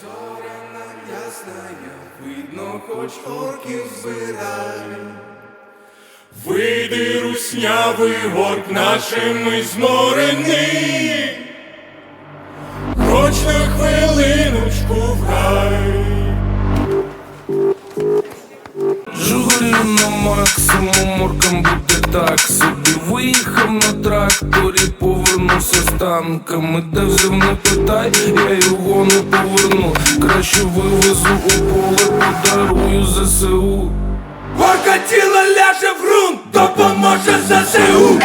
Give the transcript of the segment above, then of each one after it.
Зоряна ясная, видно, хоч орків збирай. Вийди, руснявий горк нашими зморений, Хоч на хвилиночку на максимум, моркам буде так. Собі Виїхав на тракторі, повернувся з танками. Де взяв не питай, я його не поверну. Краще вивезу у поле, подарую ЗСУ. Горка тіло ляже в грунт, допоможе ЗСУ.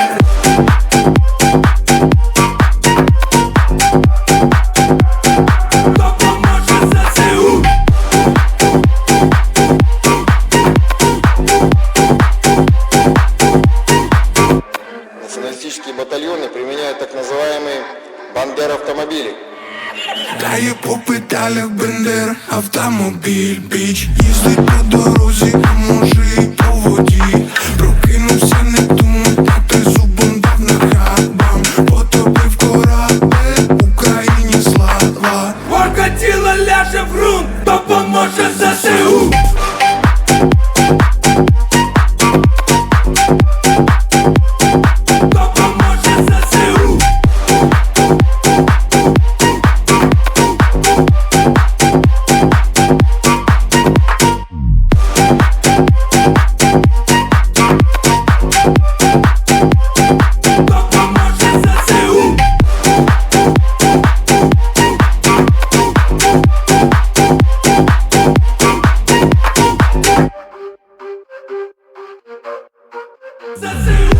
батальоны применяют так называемые бандер-автомобили. Дає по педалях бендер, автомобіль, біч Їздить по дорозі, а може і по воді Прокинувся, не думав, та ти зубом дав нахабам Потопив корабель, Україні слава Горка тіло ляже в ґрунт, допоможе ЗСУ Zazu!